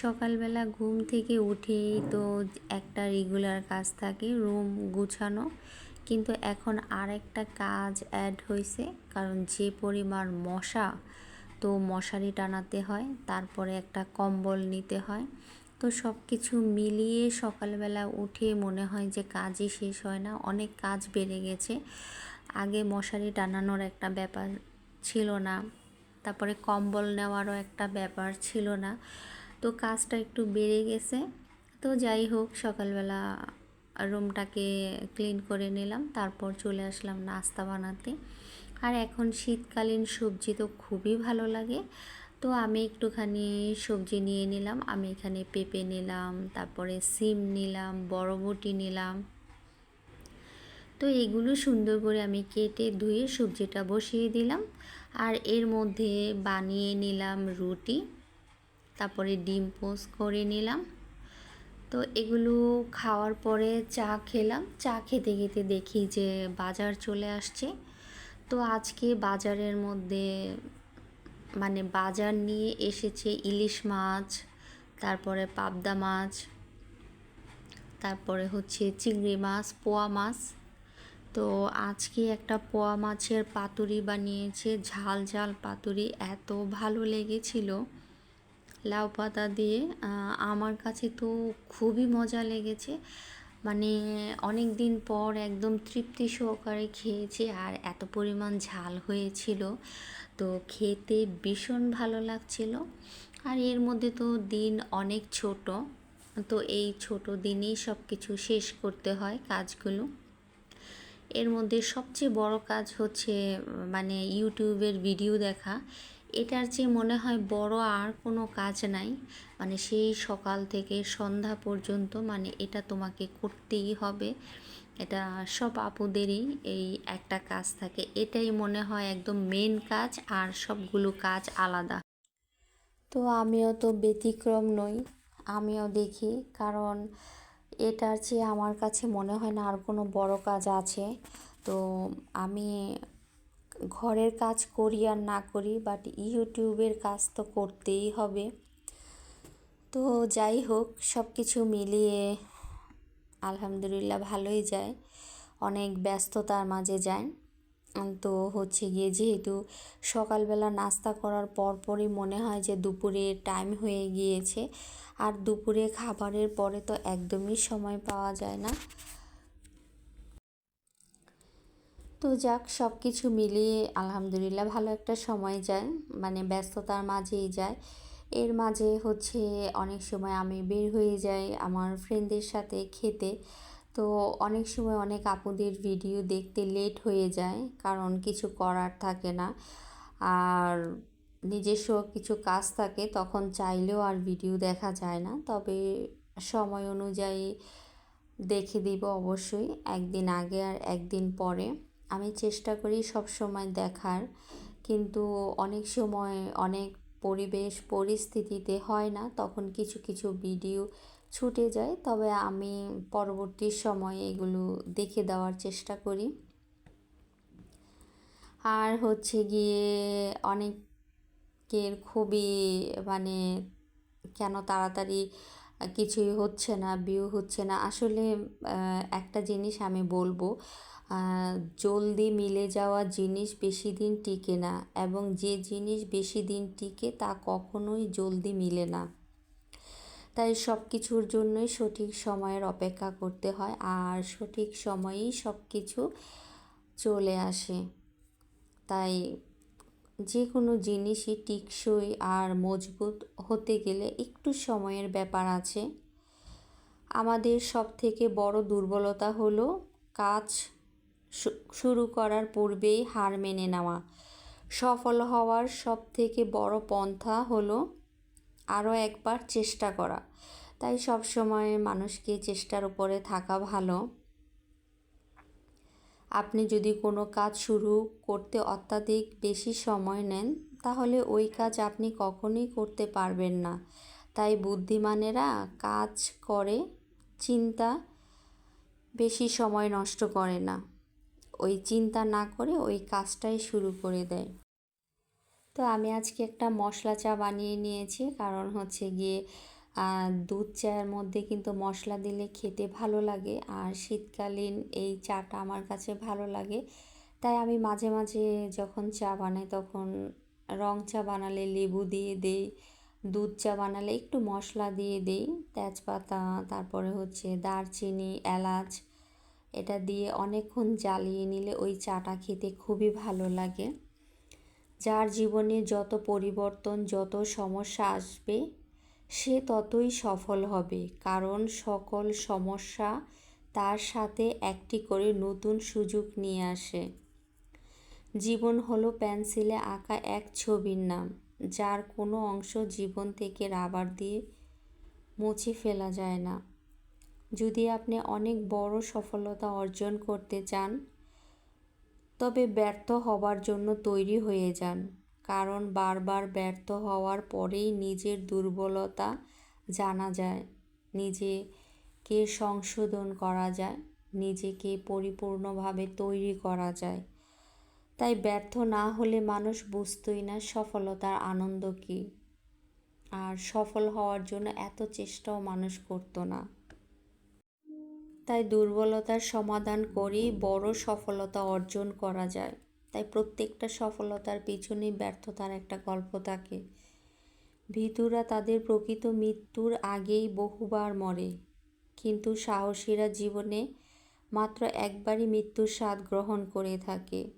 সকালবেলা ঘুম থেকে উঠেই তো একটা রেগুলার কাজ থাকে রুম গুছানো। কিন্তু এখন আর একটা কাজ অ্যাড হয়েছে কারণ যে পরিমাণ মশা, তো মশারি টানাতে হয়, তারপরে একটা কম্বল নিতে হয়। তো সব কিছু মিলিয়ে সকালবেলা উঠে মনে হয় যে কাজই শেষ হয় না, অনেক কাজ বেড়ে গেছে। আগে মশারি টানানোর একটা ব্যাপার ছিল না, তারপরে কম্বল নেওয়ারও একটা ব্যাপার ছিল না। তো কাজটা একটু বেড়ে গেছে। তো যাই হোক, সকালবেলা রুমটাকে ক্লিন করে নিলাম, তারপর চলে আসলাম নাস্তা বানাতে। আর এখন শীতকালীন সবজি তো খুবই ভালো লাগে। তো আমি একটুখানি সবজি নিয়ে নিলাম, আমি এখানে পেঁপে নিলাম, তারপরে সিম নিলাম বড়বটি নিলাম। তো এগুলো সুন্দর করে আমি কেটে ধুয়ে সবজিটা বসিয়ে দিলাম। আর এর মধ্যে বানিয়ে নিলাম রুটি। তারপরে ডিম পোস্ট করে নিলাম। তো এগুলো খাওয়ার পরে চা খেলাম। চা খেতে খেতে দেখি যে বাজার চলে আসছে। তো আজকে বাজারের মধ্যে মানে বাজার নিয়ে এসেছে ইলিশ মাছ, তারপরে পাবদা মাছ, তারপরে হচ্ছে চিংড়ি মাছ, পোয়া মাছ। তো আজকে একটা পোয়া মাছের পাতুরি বানিয়েছে, ঝাল ঝাল পাতুরি, এত ভালো লেগেছিল। লাউ পাতা দিয়ে আমার কাছে তো খুবই মজা লেগেছে। মানে অনেক দিন পর একদম তৃপ্তি সহকারে খেয়েছি আর এত পরিমাণ ঝাল হয়েছিল। তো খেতে ভীষণ ভালো লাগছিল। আর এর মধ্যে তো দিন অনেক ছোট, তো এই ছোট দিনেই সব কিছু শেষ করতে হয় কাজগুলো। এর মধ্যে সবচেয়ে বড় কাজ হচ্ছে মানে ইউটিউবের ভিডিও দেখা। এটার যে মনে হয় বড় আর কোনো কাজ নাই। মানে সেই সকাল থেকে সন্ধ্যা পর্যন্ত মানে এটা তোমাকে করতেই হবে। এটা সব আপুদেরই এই একটা কাজ থাকে। এটাই মনে হয় একদম মেন কাজ আর সবগুলো কাজ আলাদা। তো আমিও তো ব্যতিক্রম নই, আমিও দেখি। কারণ এটার চেয়ে আমার কাছে মনে হয় না আর কোনো বড় কাজ আছে। তো আমি ঘরের কাজ করি আর না করি বাট ইউটিউবের কাজ তো করতেই হবে। তো যাই হোক সব কিছু মিলিয়ে আলহামদুলিল্লাহ ভালোই যায়। অনেক ব্যস্ততার মাঝে যায়। তো হচ্ছে গিয়ে যেহেতু সকালবেলা নাস্তা করার পরপরই মনে হয় যে দুপুরে টাইম হয়ে গিয়েছে, আর দুপুরে খাবারের পরে তো একদমই সময় পাওয়া যায় না। তো যাক সব কিছু মিলিয়ে আলহামদুলিল্লাহ ভালো একটা সময় যায় মানে ব্যস্ততার মাঝেই যায়। এর মাঝে হচ্ছে অনেক সময় আমি বের হয়ে যাই আমার ফ্রেন্ডদের সাথে খেতে। তো অনেক সময় অনেক আপুদের ভিডিও দেখতে লেট হয়ে যায়, কারণ কিছু করার থাকে না। আর নিজস্ব কিছু কাজ থাকে, তখন চাইলেও আর ভিডিও দেখা যায় না। তবে সময় অনুযায়ী দেখে দিব অবশ্যই, একদিন আগে আর একদিন পরে। আমি চেষ্টা করি সব সময় দেখার। কিন্তু অনেক সময় অনেক পরিবেশ, পরিস্থিতিতে হয় না, তখন কিছু কিছু ভিডিও ছুটে যায়। তবে আমি পরবর্তী সময়ে এগুলো দেখে দেওয়ার চেষ্টা করি। আর হচ্ছে গিয়ে অনেকের খুবই মানে কেন তাড়াতাড়ি কিছুই হচ্ছে না বিয়ে হচ্ছে না। আসলে একটা জিনিস আমি বলব জলদি মিলে যাওয়া জিনিস বেশি দিন টিকে না এবং যে জিনিস বেশি দিন টিকে তা কখনোই জলদি মিলে না। তাই সব কিছুর জন্যই সঠিক সময়ের অপেক্ষা করতে হয় আর সঠিক সময়েই সব কিছু চলে আসে। তাই যে কোনো জিনিসই টিকসই আর মজবুত হতে গেলে একটু সময়ের ব্যাপার আছে। আমাদের সব থেকে বড় দুর্বলতা হলো কাজ শুরু করার পূর্বেই হার মেনে নেওয়া। সফল হওয়ার সব থেকে বড় পন্থা হলো আরও একবার চেষ্টা করা। তাই সব সময় মানুষকে চেষ্টার উপরে থাকা ভালো। আপনি যদি কোনো কাজ শুরু করতে অত্যাধিক বেশি সময় নেন, তাহলে ওই কাজ আপনি কখনোই করতে পারবেন না। তাই বুদ্ধিমানেরা কাজ করে, চিন্তা বেশি সময় নষ্ট করে না। ওই চিন্তা না করে ওই কাজটাই শুরু করে দেয়। তো আমি আজকে একটা মশলা চা বানিয়ে নিয়েছি। কারণ হচ্ছে গিয়ে দুধ চায়ের মধ্যে কিন্তু মশলা দিলে খেতে ভালো লাগে। আর শীতকালীন এই চাটা আমার কাছে ভালো লাগে। তাই আমি মাঝে মাঝে যখন চা বানাই তখন রং চা বানালে লেবু দিয়ে দেই, দুধ চা বানালে একটু মশলা দিয়ে দেই। তেজপাতা, তারপরে হচ্ছে দারচিনি, এলাচ এটা দিয়ে অনেকক্ষণ জ্বালিয়ে নিলে ওই চাটা খেতে খুবই ভালো লাগে। যার জীবনে যত পরিবর্তন, যত সমস্যা আসবে, সে ততই সফল হবে। কারণ সকল সমস্যা তার সাথে একটি করে নতুন সুযোগ নিয়ে আসে। জীবন হলো পেন্সিলে আঁকা এক ছবির নাম, যার কোনো অংশ জীবন থেকে রাবার দিয়ে মুছে ফেলা যায় না। যদি আপনি অনেক বড় সফলতা অর্জন করতে চান, তবে ব্যর্থ হবার জন্য তৈরি হয়ে যান। কারণ বারবার ব্যর্থ হওয়ার পরেই নিজের দুর্বলতা জানা যায়, নিজেকে সংশোধন করা যায়, নিজেকে পরিপূর্ণভাবে তৈরি করা যায়। তাই ব্যর্থ না হলে মানুষ বুঝতই না সফলতার আনন্দ কী। আর সফল হওয়ার জন্য এত চেষ্টাও মানুষ করতো না। তাই দুর্বলতার সমাধান করেই বড় সফলতা অর্জন করা যায়। তাই প্রত্যেকটা সফলতার পিছনেই ব্যর্থতার একটা গল্প থাকে। ভিতুরা তাদের প্রকৃত মৃত্যুর আগেই বহুবার মরে। কিন্তু সাহসীরা জীবনে মাত্র একবারই মৃত্যুর স্বাদ গ্রহণ করে থাকে।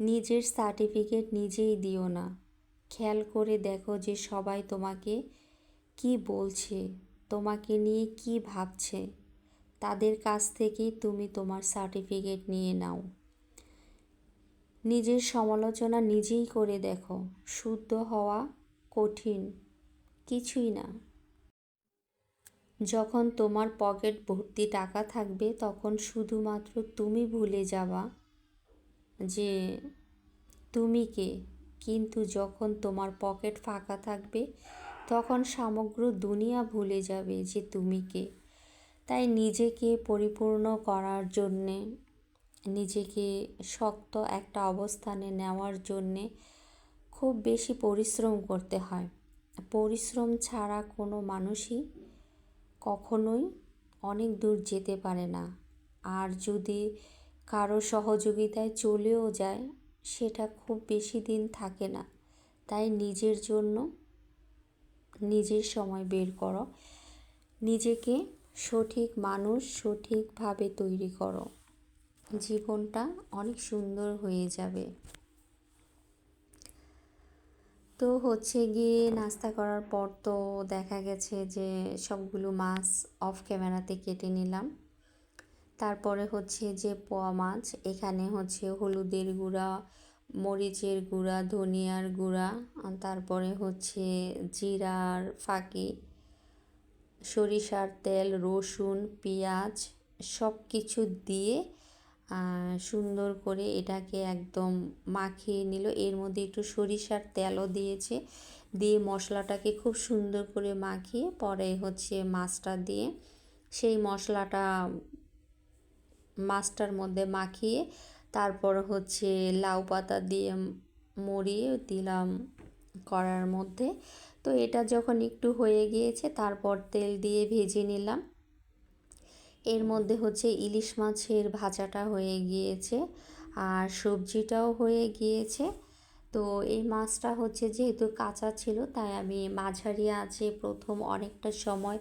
নিজের সার্টিফিকেট নিজেই দিও না। খেয়াল করে দেখো যে সবাই তোমাকে কি বলছে, তোমাকে নিয়ে কি ভাবছে। তাদের কাছ থেকেই তুমি তোমার সার্টিফিকেট নিয়ে নাও। নিজের সমালোচনা নিজেই করে দেখো, শুদ্ধ হওয়া কঠিন, কিছুই না। যখন তোমার পকেট ভর্তি টাকা থাকবে, তখন শুধুমাত্র তুমি ভুলে যাবা যে তুমি কে। কিন্তু যখন তোমার পকেট ফাঁকা থাকবে, তখন সমগ্র দুনিয়া ভুলে যাবে যে তুমি কে। তাই নিজেকে পরিপূর্ণ করার জন্যে, নিজেকে শক্ত একটা অবস্থানে নেওয়ার জন্যে খুব বেশি পরিশ্রম করতে হয়। পরিশ্রম ছাড়া কোনো মানুষই কখনোই অনেক দূর যেতে পারে না। আর যদি কারও সহযোগিতায় চলেও যায়, সেটা খুব বেশি দিন থাকে না। তাই নিজের জন্য নিজের সময় বের করো। নিজেকে সঠিক মানুষ সঠিকভাবে তৈরি করো। জীবনটা অনেক সুন্দর হয়ে যাবে। তো হচ্ছে গিয়ে নাস্তা করার পর তো দেখা গেছে যে সবগুলো মাছ অফ ক্যামেরাতে কেটে নিলাম। তারপরে হচ্ছে যে পোয়া মাছ, এখানে হচ্ছে হলুদের গুঁড়া, মরিচের গুঁড়া, ধনিয়ার গুঁড়া, তারপরে হচ্ছে জিরার ফাঁকি সরিষার তেল, রসুন, পেঁয়াজ সব কিছু দিয়ে সুন্দর করে এটাকে একদম মাখিয়ে নিল। এর মধ্যে একটু সরিষার তেলও দিয়েছে। দিয়ে মশলাটাকে খুব সুন্দর করে মাখিয়ে পরে হচ্ছে মাছটা দিয়ে সেই মশলাটা মাছটার মধ্যে মাখিয়ে তারপর হচ্ছে লাউ পাতা দিয়ে মরিয়ে দিলাম করার মধ্যে। তো এটা যখন একটু হয়ে গিয়েছে, তারপর তেল দিয়ে ভেজে নিলাম। এর মধ্যে হচ্ছে ইলিশ মাছের ভাজাটা হয়ে গিয়েছে আর সবজিটাও হয়ে গিয়েছে। তো এই মাছটা হচ্ছে যেহেতু কাঁচা ছিল, তাই আমি মাঝারি আছে প্রথম অনেকটা সময়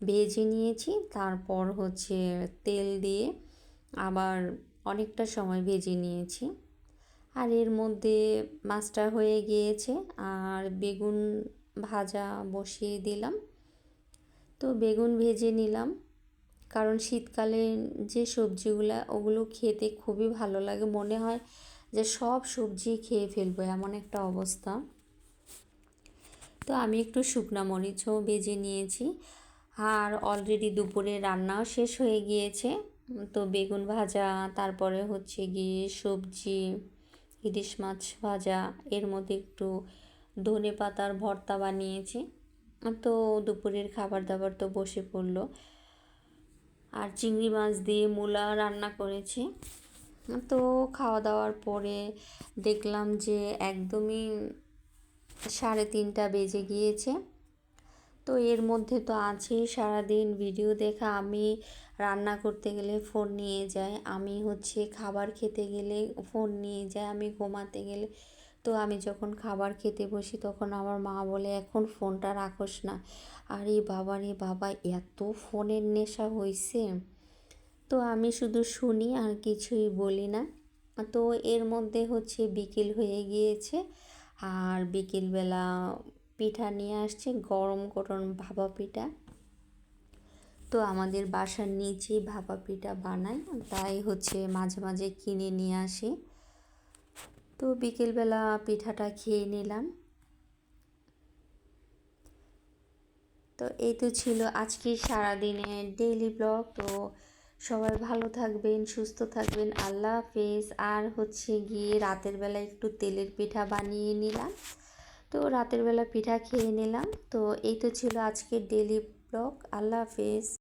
ভেজে নিয়েছি, তারপর হচ্ছে তেল দিয়ে আবার অনেকটা সময় ভেজে নিয়েছি। আর এর মধ্যে মাছটা হয়ে গিয়েছে, আর বেগুন ভাজা বসিয়ে দিলাম। তো বেগুন ভেজে নিলাম। কারণ শীতকালে যে সবজিগুলো, ওগুলো খেতে খুবই ভালো লাগে। মনে হয় যে সব সবজি খেয়ে ফেলব, এমন একটা অবস্থা। তো আমি একটু শুকনা মরিচও ভেজে নিয়েছি। আর অলরেডি দুপুরে রান্নাও শেষ হয়ে গিয়েছে। তো বেগুন ভাজা, তারপরে হচ্ছে গিয়ে সবজি, ইলিশ মাছ ভাজা, এর মধ্যে একটু ধনে পাতার ভর্তা বানিয়েছি। তো দুপুরের খাবার দাবার তো বসে পড়ল। আর চিংড়ি মাছ দিয়ে মূলা রান্না করেছি। তো খাওয়া দাওয়ার পরে দেখলাম যে একদমই সাড়ে তিনটা বেজে গিয়েছে। তো এর মধ্যে তো আছেই সারাদিন ভিডিও দেখা। আমি রান্না করতে গেলে ফোন নিয়ে যাই। আমি হচ্ছে খাবার খেতে গেলে ফোন নিয়ে যাই। আমি ঘুমাতে গেলে তো আমি যখন খাবার খেতে বসি তখন আমার মা বলে, এখন ফোনটা রাখোস না। আরে বাবা রে বাবা, এত ফোনের নেশা হয়েছে তো আমি শুধু শুনি আর কিছুই বলি না। তো এর মধ্যে হচ্ছে বিকেল হয়ে গিয়েছে আর বিকেলবেলা পিঠা নিয়ে আসছে, গরম গরম ভাপা পিঠা। তো আমাদের বাসার নিচেই ভাপা পিঠা বানাই, তাই হচ্ছে মাঝে মাঝে কিনে নিয়ে আসি। তো বিকেলবেলা পিঠাটা খেয়ে নিলাম। তো এই তো ছিল আজকে সারাদিনের ডেইলি ব্লগ তো সবাই ভালো থাকবেন, সুস্থ থাকবেন। আল্লাহ হাফেজ। আর হচ্ছে গিয়ে রাতের বেলা একটু তেলের পিঠা বানিয়ে নিলাম। তো রাতের বেলা পিঠা খেয়ে নিলাম। তো এই তো ছিল আজকের ডেইলি ব্লগ আল্লাহ হাফেজ।